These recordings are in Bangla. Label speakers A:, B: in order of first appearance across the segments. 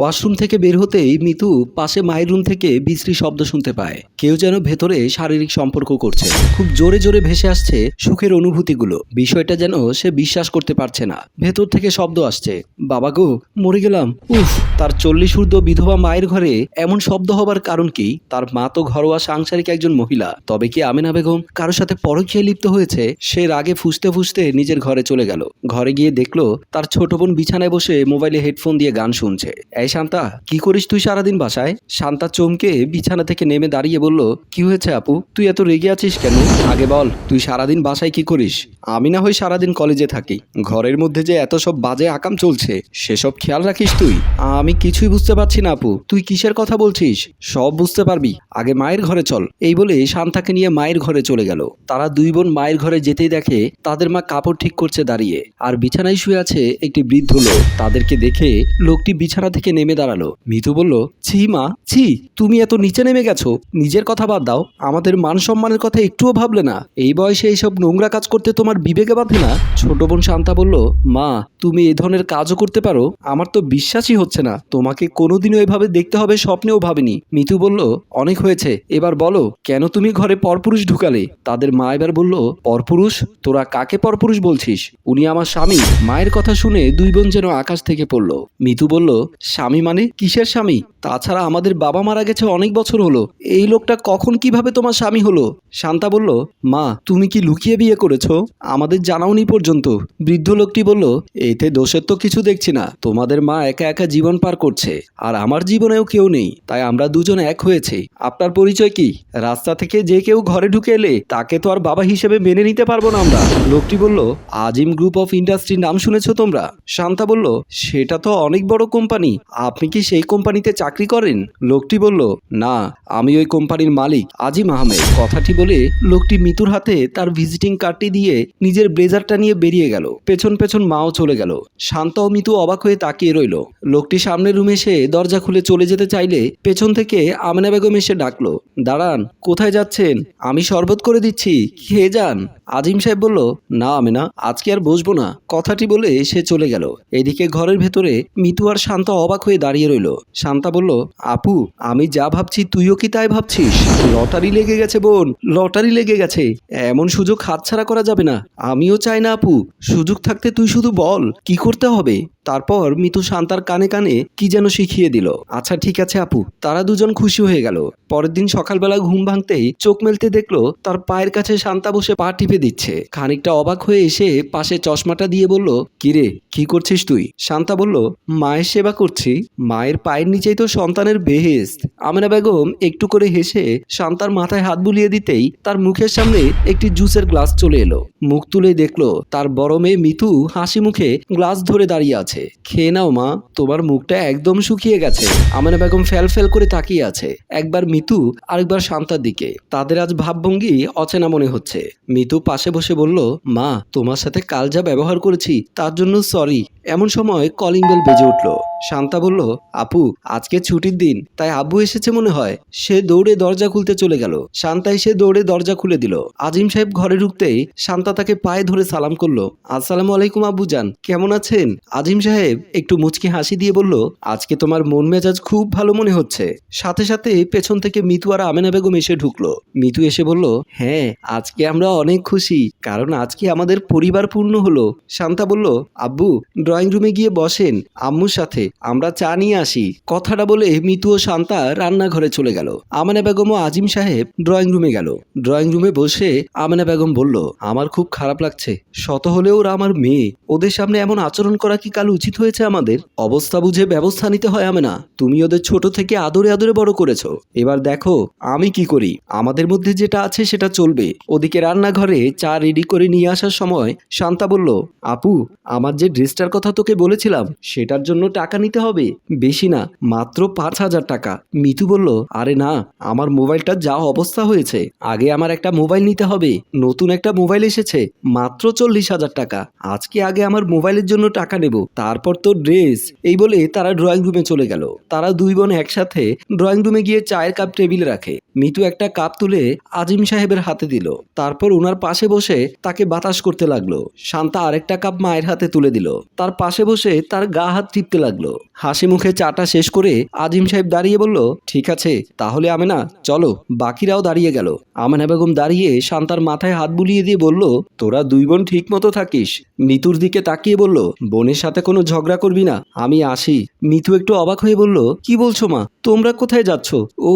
A: ওয়াশরুম থেকে বের হতেই মিতু পাশে মায়ের রুম থেকে বিশ্রী শব্দ শুনতে পায়। কেউ যেন ভেতরে শারীরিক সম্পর্ক করছে। খুব জোরে জোরে ভেসে আসছে সুখের অনুভূতিগুলো। বিষয়টা যেন সে বিশ্বাস করতে পারছে না। ভেতর থেকে শব্দ আসছে, বাবা গো, মরে গেলাম। উফ, তার চল্লিশ ঊর্ধ্ব বিধবা মায়ের ঘরে এমন শব্দ হবার কারণ কি? তার মা তো ঘরোয়া সাংসারিক একজন মহিলা। তবে কি আমিনা বেগম কারোর সাথে পরকীয়ায় লিপ্ত হয়েছে? সে রাগে ফুসতে ফুসতে নিজের ঘরে চলে গেল। ঘরে গিয়ে দেখল, তার ছোট বোন বিছানায় বসে মোবাইলে হেডফোন দিয়ে গান শুনছে। শান্তা, কি করিস তুই সারাদিন বাসায়? শান্তা চমকে বিছানা থেকে নেমে দাঁড়িয়ে বলল, কি হয়েছে আপু? তুই এত রেগে আছিস কেন? আগে বল, তুই সারাদিন বাসায় কি করিস? আমি না হয় সারাদিন কলেজে থাকি। ঘরের মধ্যে যে এত সব বাজে আকাম চলছে, সেসব খেয়াল রাখিস তুই। আমি কিছুই বুঝতে পারছি না আপু। তুই কিসের কথা বলছিস? সব বুঝতে পারবি। আগে মায়ের ঘরে চল। এই বলে শান্তাকে নিয়ে মায়ের ঘরে চলে গেল। তারা দুই বোন মায়ের ঘরে যেতেই দেখে তাদের মা কাপড় ঠিক করছে দাঁড়িয়ে। আর বিছানায় শুয়ে আছে একটি বৃদ্ধ লোক। তাদেরকে দেখে লোকটি বিছানা থেকে নেমে দাঁড়াল। মিতু বলল, ছি মা, ছি, তুমি এত নিচে নেমে গেছো। নিজের কথা বাদ দাও। আমাদের মান সম্মানের কথা একটুও ভাবলে না। এই বয়সে এইসব নোংরা কাজ করতে তোমার বিবেকে বাঁধে না? ছোট বোন শান্তা বলল, মা, তুমি এই ধরনের কাজও করতে পারো। আমার তো বিশ্বাসই হচ্ছে না। তোমাকে কোনোদিনও এভাবে দেখতে হবে স্বপ্নেও ভাবিনি। মিতু বলল, অনেক হয়েছে। এবার বলো, কেন তুমি ঘরে পরপুরুষ ঢুকালে? তাদের মা এবার বলল, পরপুরুষ? তোরা কাকে পরপুরুষ বলছিস? উনি আমার স্বামী। মায়ের কথা শুনে দুই বোন যেন আকাশ থেকে পড়ল। মিতু বলল স্বামী মানে? কিসের স্বামী? তাছাড়া আমাদের বাবা মারা গেছে অনেক বছর হলো। এই লোকটা কখন কীভাবে তোমার স্বামী হলো? শান্তা বলল, মা, তুমি কি লুকিয়ে বিয়ে করেছ? আমাদের জানাওনি পর্যন্ত। বৃদ্ধ লোকটি বলল, এতে দোষের তো কিছু দেখছি না। তোমাদের মা একা একা জীবন পার করছে, আর আমার জীবনেও কেউ নেই, তাই আমরা দুজন এক হয়েছি। আপনার পরিচয় কি? রাস্তা থেকে যে কেউ ঘরে ঢুকে এলে তাকে তো আর বাবা হিসেবে মেনে নিতে পারব না আমরা। লোকটি বলল, আজিম গ্রুপ অফ ইন্ডাস্ট্রির নাম শুনেছো তোমরা? শান্তা বলল, সেটা তো অনেক বড় কোম্পানি। আপনি কি সেই কোম্পানিতে চাকরি করেন? লোকটি বলল, না, আমি ওই কোম্পানির মালিক, আজিম আহমেদ। কথাটি বলে লোকটি মিতুর হাতে তার ভিজিটিং কার্ডটি দিয়ে নিজের ব্লেজারটা নিয়ে বেরিয়ে গেল। পেছন পেছন মাও চলে গেল। শান্ত ও মিতু অবাক হয়ে তাকিয়ে রইল। লোকটি সামনের রুমে এসে দরজা খুলে চলে যেতে চাইলে পেছন থেকে আমেনা বেগম এসে ডাকলো, দাঁড়ান, কোথায় যাচ্ছেন? আমি শরবত করে দিচ্ছি, খেয়ে যান। আজিম সাহেব বলল, না আমেনা, আজকে আর বসবো না। কথাটি বলে সে চলে গেল। এদিকে ঘরের ভেতরে মিতু আর শান্ত অবাক হয়ে দাঁড়িয়ে রইল। শান্তা বলল, আপু, আমি যা ভাবছি তুইও কি তাই ভাবছিস? লটারি লেগে গেছে বোন, লটারি লেগে গেছে। এমন সুযোগ হাতছাড়া করা যাবে না। আমিও চাই না আপু। সুযোগ থাকতে তুই শুধু বল, কি করতে হবে? তারপর মিতু শান্তার কানে কানে কি যেন শিখিয়ে দিল। আচ্ছা ঠিক আছে আপু। তারা দুজন খুশি হয়ে গেল। পরের দিন সকালবেলা ঘুম ভাঙতেই চোখ মেলতে দেখল, তার পায়ের কাছে শান্তা বসে পা টিপে দিচ্ছে। খানিকটা অবাক হয়ে এসে পাশে চশমাটা দিয়ে বলল, কিরে, কি করছিস তুই? শান্তা বলল, মায়ের সেবা করছি। মায়ের পায়ের নিচেই তো সন্তানের বেহেস্ত আমেনা বেগম একটু করে হেসে শান্তার মাথায় হাত বুলিয়ে দিতেই তার মুখের সামনে একটি জুসের গ্লাস চলে এলো। মুখ তুলে দেখল, তার বড় মেয়ে মিতু হাসি মুখে গ্লাস ধরে দাঁড়িয়ে আছে। খেয়ে নাও মা, তোমার মুখটা একদম শুকিয়ে গেছে। আমেনা বেগম ফেল ফেল করে তাকিয়ে আছে। একবার মিতু, আরেকবার শান্তার দিকে। তাদের আজ ভাবভঙ্গি অচেনা মনে হচ্ছে। মিতু পাশে বসে বলল, মা, তোমার সাথে কাল যা ব্যবহার করেছি, তার জন্য সরি। এমন সময় কলিং বেল বেজে উঠল। শান্তা বলল, আপু, আজকে ছুটির দিন, তাই আব্বু এসেছে মনে হয়। সে দৌড়ে দরজা খুলতে চলে গেল। শান্তা এসে দৌড়ে দরজা খুলে দিল। আজিম সাহেব ঘরে ঢুকতেই শান্তা তাকে পায়ে ধরে সালাম করল। আসসালামু আলাইকুম আব্বুজান কেমন আছেন? আজিম সাহেব একটু মুচকি হাসি দিয়ে বলল, আজকে তোমার মন মেজাজ খুব ভালো মনে হচ্ছে। সাথে সাথে পেছন থেকে মিতু আর আমেনা বেগম এসে ঢুকলো। মিতু এসে বলল হ্যাঁ আজকে আমরা অনেক খুশি, কারণ আজকে আমাদের পরিবার পূর্ণ হলো। শান্তা বলল, আব্বু ড্রয়িং রুমে গিয়ে বসেন আম্মুর সাথে। আমরা চা নিয়ে আসি। কথাটা বলে মিতু ও শান্তা রান্নাঘরে চলে গেল। আমেনা বেগম ও আজিম সাহেব ড্রয়িং রুমে গেল। ড্রয়িং রুমে বসে আমেনা বেগম বলল, আমার খুব খারাপ লাগছে। শত হলেও ওরা আমার মেয়ে। ওদের সামনে এমন আচরণ করা কি কাল উচিত হয়েছে আমাদের? অবস্থা বুঝে ব্যবস্থা নিতে হয় আমেনা। তুমি ওদের ছোট থেকে আদরে আদরে বড় করেছ। এবার দেখো আমি কি করি। আমাদের মধ্যে যেটা আছে সেটা চলবে। ওদিকে রান্নাঘরে চা রেডি করে নিয়ে আসার সময় শান্তা বলল, আপু, আমার যে ড্রেসটার কথা তোকে বলেছিলাম, সেটার জন্য টাকা নিতে হবে। বেশি না, মাত্র পাঁচ হাজার টাকা। মিতু বলল, আরে না, আমার মোবাইলটা যা অবস্থা হয়েছে, আগে আমার একটা মোবাইল নিতে হবে, নতুন একটা মোবাইল এসেছে, মাত্র চল্লিশ হাজার টাকা। আজকে আগে আমার মোবাইলের জন্য টাকা নেব, তারপর তো ড্রেস। এই বলে তারা ড্রয়িং রুমে চলে গেল। তারা দুই বোন একসাথে ড্রয়িং রুমে গিয়ে চায়ের কাপ টেবিলে রাখে। মিতু একটা কাপ তুলে আজিম সাহেবের হাতে দিল। তারপর ওনার পাশে বসে তাকে বাতাস করতে লাগল। শান্তা আরেকটা কাপ মায়ের হাতে তুলে দিল। তার তার পাশে বসে তার গা হাত টিপতে লাগল। হাসি মুখে চাটা শেষ করে আজিম সাহেব দাঁড়িয়ে বলল, ঠিক আছে, তাহলে আমেনা, চলো। বাকিরাও দাঁড়িয়ে গেল। আমেনা বেগম দাঁড়িয়ে শান্তার মাথায় হাত বুলিয়ে দিয়ে বলল, তোরা দুই বোন ঠিক মতো থাকিস। মিতুর দিকে তাকিয়ে বলল, বোনের সাথে কোনো ঝগড়া করবি না, আমি আসি। মিতু একটু অবাক হয়ে বলল, কি বলছো মা, তোমরা কোথায় যাচ্ছ? ও,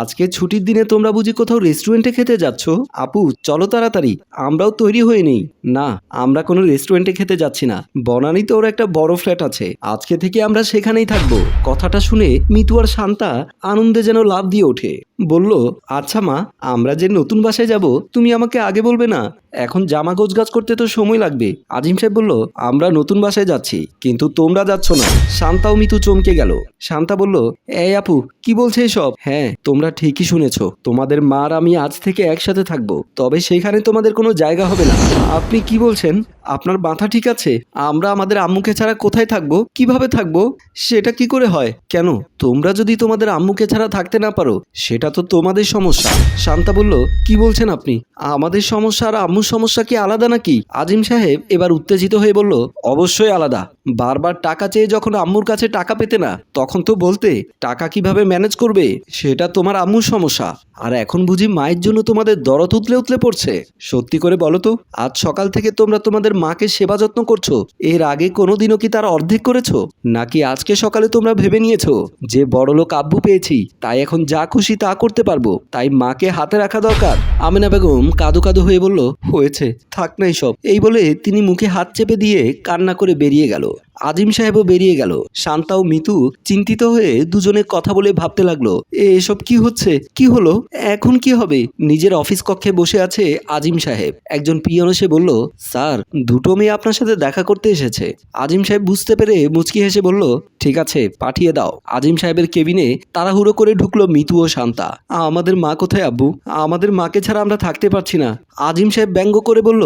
A: আজকে ছুটির দিনে তোমরা বুঝি কোথাও রেস্টুরেন্টে খেতে যাচ্ছ? আপু, চলো তাড়াতাড়ি, আমরাও তৈরি হয়ে নেই। না, আমরা কোনো রেস্টুরেন্টে খেতে যাচ্ছি না। বনানীতে ওর একটা বড় ফ্ল্যাট আছে। আজকে থেকে আমরা সেখানেই থাকব। কথাটা শুনে মিতু আর শান্তা আনন্দে যেন লাভ দিয়ে ওঠে। বলল আচ্ছা মা, আমরা যে নতুন বাসায় যাব, তুমি আমাকে আগে বলবে না। এখন জামা গোছগাছ করতে তো সময় লাগবে। আজিম সাহেব বলল, আমরা নতুন বাসায় যাচ্ছি, কিন্তু তোমরা যাচ্ছ না। শান্তাও মিতু চমকে গেল। শান্তা বলল, এই আপু, কি বলছে এসব? হ্যাঁ তোমরা ঠিকই শুনেছ, তোমাদের মার আমি আজ থেকে একসাথে থাকব, তবে সেখানে তোমাদের কোনো জায়গা হবে না। আপনি কি বলছেন? আপনার মাথা ঠিক আছে? আমরা আমাদের আম্মুকে ছাড়া কোথায় থাকব? কীভাবে থাকব? সেটা কি করে হয়? কেন? তোমরা যদি তোমাদের আম্মুকে ছাড়া থাকতে না পারো, সেটা তো তোমাদের সমস্যা। শান্তা বলল, কি বলছেন আপনি? আমাদের সমস্যা আর আম্মুর সমস্যা কি আলাদা নাকি? আজিম সাহেব এবার উত্তেজিত হয়ে বলল, অবশ্যই আলাদা। বারবার টাকা চেয়ে যখন আম্মুর কাছে টাকা পেতে না, তখন তো বলতে, টাকা কীভাবে ম্যানেজ করবে? সেটা তোমার আম্মুর সমস্যা। আর এখন বুঝি মায়ের জন্য তোমাদের দরদ উতলে উতলে পড়ছে। সত্যি করে বলো তো, আজ সকাল থেকে তোমরা তোমাদের মাকে সেবা যত্ন করছ। এর আগে কোনোদিনও কি তার অর্ধেক করেছ? নাকি আজকে সকালে তোমরা ভেবে নিয়েছো যে বড়লোক আব্বু পেয়েছি, তাই এখন যা খুশি তা করতে পারব। তাই মাকে হাতে রাখা দরকার। আমিনা বেগম কাদু কাদু হয়ে বলল হয়েছে থাক না সব এই বলে তিনি মুখে হাত চেপে দিয়ে কান্না করে বেরিয়ে গেল। আজিম সাহেবও বেরিয়ে গেল। শান্তা ও মিতু চিন্তিত হয়ে দুজনে কথা বলে ভাবতে লাগল "এ, এসব কি হচ্ছে? কি হলো? এখন কি হবে? নিজের অফিস কক্ষে বসে আছে আজিম সাহেব। একজন পিয়ন এসে বলল স্যার দুটো মেয়ে আপনার সাথে দেখা করতে এসেছে। আজিম সাহেব বুঝতে পেরে মুচকি হেসে বলল ঠিক আছে পাঠিয়ে দাও। আজিম সাহেবের কেবিনে তাড়াহুড়ো করে ঢুকলো মিতু ও শান্তা। আমাদের মা কোথায় আব্বু? আমাদের মাকে ছাড়া আমরা থাকতে পারছি না। আজিম সাহেব ব্যঙ্গ করে বলল,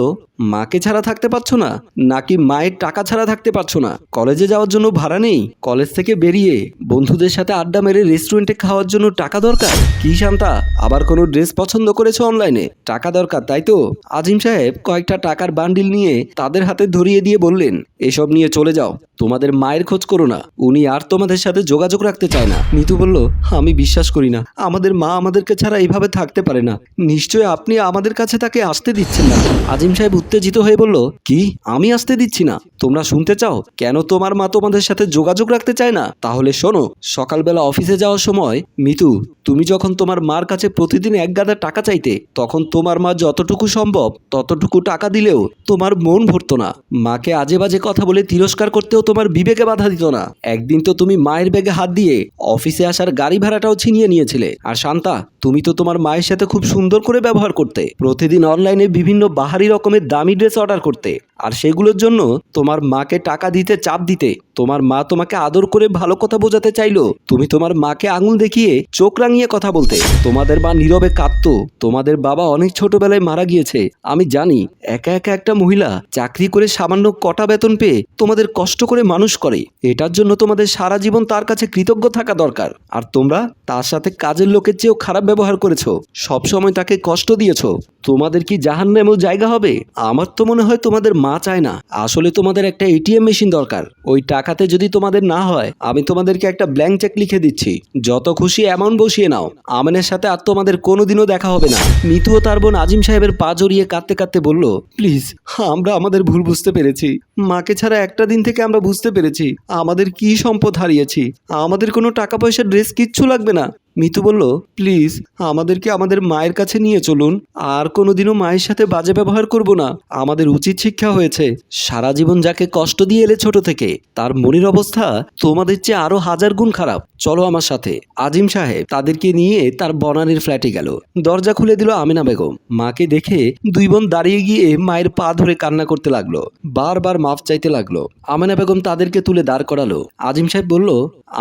A: মাকে ছাড়া থাকতে পারছ না, নাকি মায়ের টাকা ছাড়া থাকতে পারছ না? কলেজে যাওয়ার জন্য ভাড়া নেই, কলেজ থেকে বেরিয়ে বন্ধুদের সাথে আড্ডা মেরে রেস্টুরেন্টে খাওয়ার জন্য টাকা দরকার? কি শান্তা, আবার কোনো ড্রেস পছন্দ করেছ অনলাইনে? টাকা দরকার, তাই তো? আজিম সাহেব কয়েকটা টাকার বান্ডিল নিয়ে তাদের হাতে ধরিয়ে দিয়ে বললেন, এসব নিয়ে চলে যাও, তোমাদের মায়ের খোঁজ করো না, উনি আর তোমাদের সাথে যোগাযোগ রাখতে চায় না। নিতু বলল, আমি বিশ্বাস করি না, আমাদের মা আমাদেরকে ছাড়া এইভাবে থাকতে পারে না। নিশ্চয় আপনি আমাদের কাছে তাকে আসতে দিচ্ছেন না। আজিম সাহেব উত্তেজিত হয়ে বলল, কি? আমি আসতে দিচ্ছি না। তোমরা শুনতে চাও? কেন তোমার মা তোমাদের সাথে যোগাযোগ রাখতে চায় না? তাহলে শোনো, সকালবেলা অফিসে যাওয়ার সময়, মিতু, তুমি যখন তোমার মার কাছে প্রতিদিন এক গাদা টাকা চাইতে, তখন তোমার মা যতটুকু সম্ভব ততটুকু টাকা দিলেও তোমার মন ভরতো না। মাকে আজে বাজে কথা বলে তিরস্কার করতেও তোমার বিবেকে বাধা দিত না। একদিন তো তুমি মায়ের ব্যাগে হাত দিয়ে অফিসে আসার গাড়ি ভাড়াটাও ছিনিয়ে নিয়েছিলে। আর শান্তা, তুমি তো তোমার মায়ের সাথে খুব সুন্দর করে ব্যবহার করতে। প্রতিদিন অনলাইনে বিভিন্ন বাহারি রকমের দামি ড্রেস অর্ডার করতে। আর সেগুলোর জন্য তোমার মাকে টাকা দিতে, চাপ দিতে, তোমার মা তোমাকে আদর করে ভালো কথা বোঝাতে চাইলো। তুমি তোমার মাকে আঙুল দেখিয়ে, চোখ রাঙিয়ে কথা বলতে। তোমাদের মা নীরবে কাঁদতো। তোমাদের বাবা অনেক ছোটবেলায় মারা গিয়েছে। আমি জানি, একা একা একটা মহিলা চাকরি করে সামান্য কটা বেতন পেয়ে তোমাদের কষ্ট করে মানুষ করে। এটার জন্য তোমাদের সারা জীবন তার কাছে কৃতজ্ঞ থাকা দরকার। আর তোমরা তার সাথে কাজের লোকের চেয়েও খারাপ ব্যবহার করেছ। সবসময় তাকে কষ্ট দিয়েছ। তোমাদের কি জাহান্নামেও জায়গা হবে? আমার তো মনে হয় তোমাদের মা চায় না। আসলে তোমাদের একটা এটিএম মেশিন দরকার। ওই টাকাতে যদি তোমাদের না হয়, আমি তোমাদেরকে একটা ব্ল্যাঙ্ক চেক লিখে দিচ্ছি। যত খুশি অ্যামাউন্ট বসিয়ে নাও। আমেনের সাথে আর তোমাদের কোনোদিনও দেখা হবে না। মিতু ও তার বোন আজিম সাহেবের পা জড়িয়ে কাঁদতে কাঁদতে বলল, প্লিজ, আমরা আমাদের ভুল বুঝতে পেরেছি। মাকে ছাড়া একটা দিন থেকে আমরা বুঝতে পেরেছি। আমাদের কি সম্পদ হারিয়েছি। আমাদের কোনো টাকা পয়সা ড্রেস কিচ্ছু লাগবে না। মিতু বলল, প্লিজ, আমাদেরকে আমাদের মায়ের কাছে নিয়ে চলুন। আর কোনোদিনও মায়ের সাথে বাজে ব্যবহার করব না। আমাদের উচিত শিক্ষা হয়েছে। সারা জীবন যাকে কষ্ট দিয়ে এলে ছোট থেকে, তার মনের অবস্থা তোমাদের চেয়ে আরও হাজার গুণ খারাপ। চলো আমার সাথে। আজিম সাহেব তাদেরকে নিয়ে তার বনানীর ফ্ল্যাটে গেল। দরজা খুলে দিল আমিনা বেগম। মাকে দেখে দুই বোন দাঁড়িয়ে গিয়ে মায়ের পা ধরে কান্না করতে লাগল, বারবার মাফ চাইতে লাগল। আমেনা বেগম তাদেরকে তুলে দাঁড় করালো। আজিম সাহেব বলল,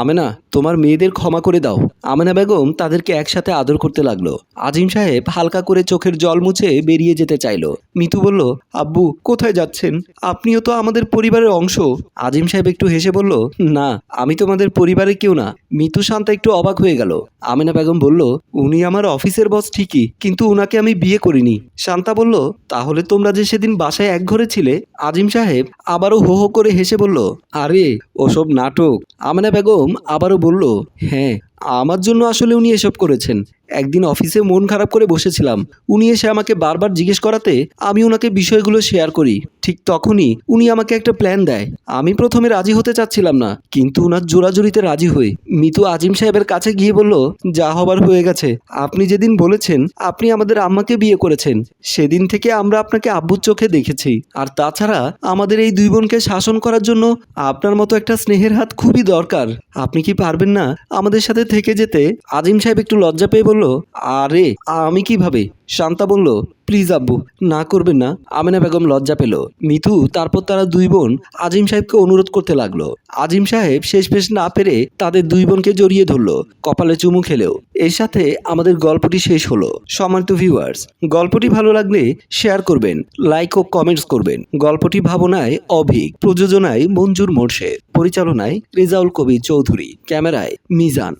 A: আমেনা, তোমার মেয়েদের ক্ষমা করে দাও। আমেনা বেগম তাদেরকে একসাথে আদর করতে লাগল। আজিম সাহেব হালকা করে চোখের জল মুছে বেরিয়ে যেতে চাইলো। মিতু বলল, আব্বু, কোথায় যাচ্ছেন? আপনিও তো আমাদের পরিবারের অংশ। আজিম সাহেব একটু হেসে বলল, না, আমি তোমাদের পরিবারের কেউ না। মিতু শান্তা একটু অবাক হয়ে গেল। আমিনা বেগম বলল, উনি আমার অফিসের বস ঠিকই, কিন্তু উনাকে আমি বিয়ে করিনি। শান্তা বলল, তাহলে তোমরা যে সেদিন বাসায় এক ঘরে ছিলে? আজিম সাহেব আবারও হো হো করে হেসে বলল, আরে, ওসব নাটক। আমিনা বেগম আবারও বলল হ্যাঁ আমার জন্য আসলে উনি এসব করেছেন। একদিন অফিসে মন খারাপ করে বসেছিলাম। উনি এসে আমাকে বারবার জিজ্ঞেস করাতে আমি ওনাকে বিষয়গুলো শেয়ার করি। ঠিক তখনই উনি আমাকে একটা প্ল্যান দেয়। আমি প্রথমে রাজি হতে চাচ্ছিলাম না, কিন্তু উনার জোরাজুরিতে রাজি হই। মিতু আজিম সাহেবের কাছে গিয়ে বলল, যা হবার হয়ে গেছে। আপনি যেদিন বলেছেন, আপনি আমাদের আম্মাকে বিয়ে করেছেন। সেদিন থেকে আমরা আপনাকে আব্বুর চোখে দেখেছি। আর তাছাড়া আমাদের এই দুই বোনকে শাসন করার জন্য আপনার মতো একটা স্নেহের হাত খুবই দরকার। আপনি কি পারবেন না আমাদের সাথে থেকে যেতে আজিম সাহেব একটু লজ্জা পেয়ে বলল, আরে, আমি কীভাবে? শান্তা বলল, প্লিজ আব্বু, না করবেন না। আমিনা বেগম লজ্জা পেল। মিথু, তারপর তারা দুই বোন আজিম সাহেবকে অনুরোধ করতে লাগল। আজিম সাহেব শেষ পেশ না পেরে তাদের দুই বোনকে জড়িয়ে ধরলো, কপালে চুমু খেলেও। এর সাথে আমাদের গল্পটি শেষ হলো। সম্মানিত ভিউয়ার্স গল্পটি ভালো লাগলে শেয়ার করবেন লাইক ও কমেন্টস করবেন। গল্পটি ভাবনায় অভিক, প্রযোজনায় মঞ্জুর মোর্শেদ, পরিচালনায় রেজাউল কবির চৌধুরী, ক্যামেরায় মিজান।